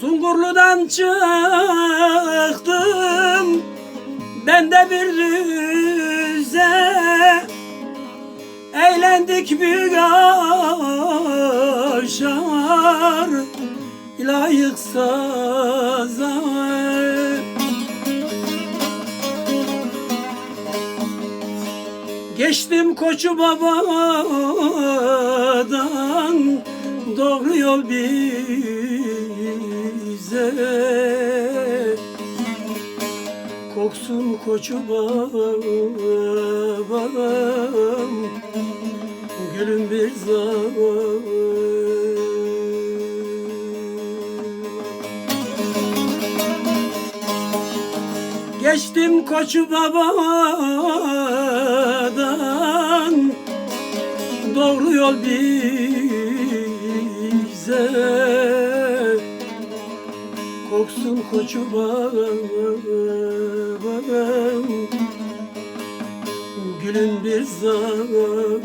Sungurlu'dan çıktım Ben de bir düze. Eğlendik bir aşar Layık saza Geçtim koçu babadan Doğru yol bize. Koksun koçu babam Gülüm bir zaman Geçtim koçu babadan Doğru yol bize. Koksun koçu babam Gülün bir zaman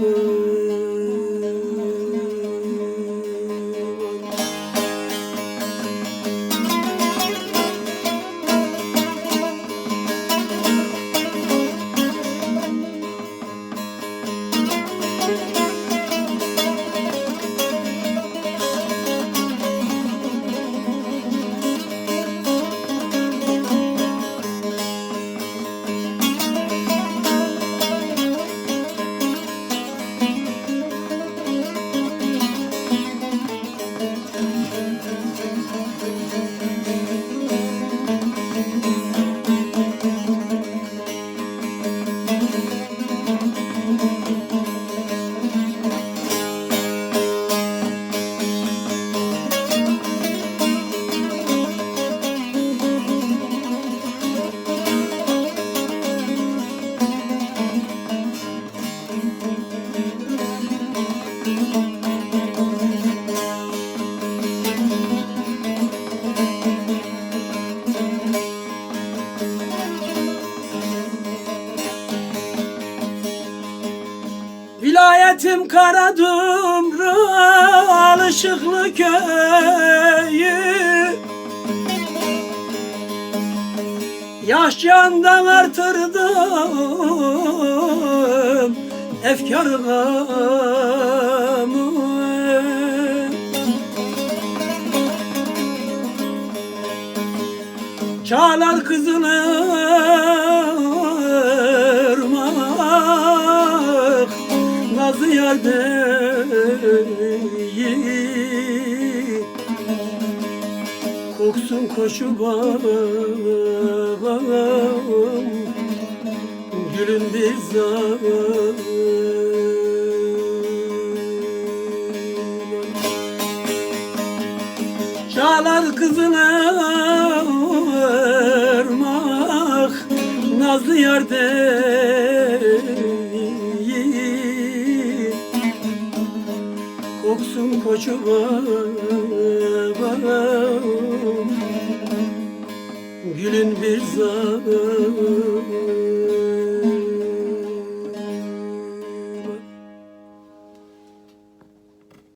Vilayetim Karadumru Alışıklı köyü. Yaş candan artırdım Efkarımı. Çağlar kızılırmak Koksun koşu babam Gülün bir zaman Çağlar kızılırmak Nazlı yar Koksun koçu babam Gülün bir zaman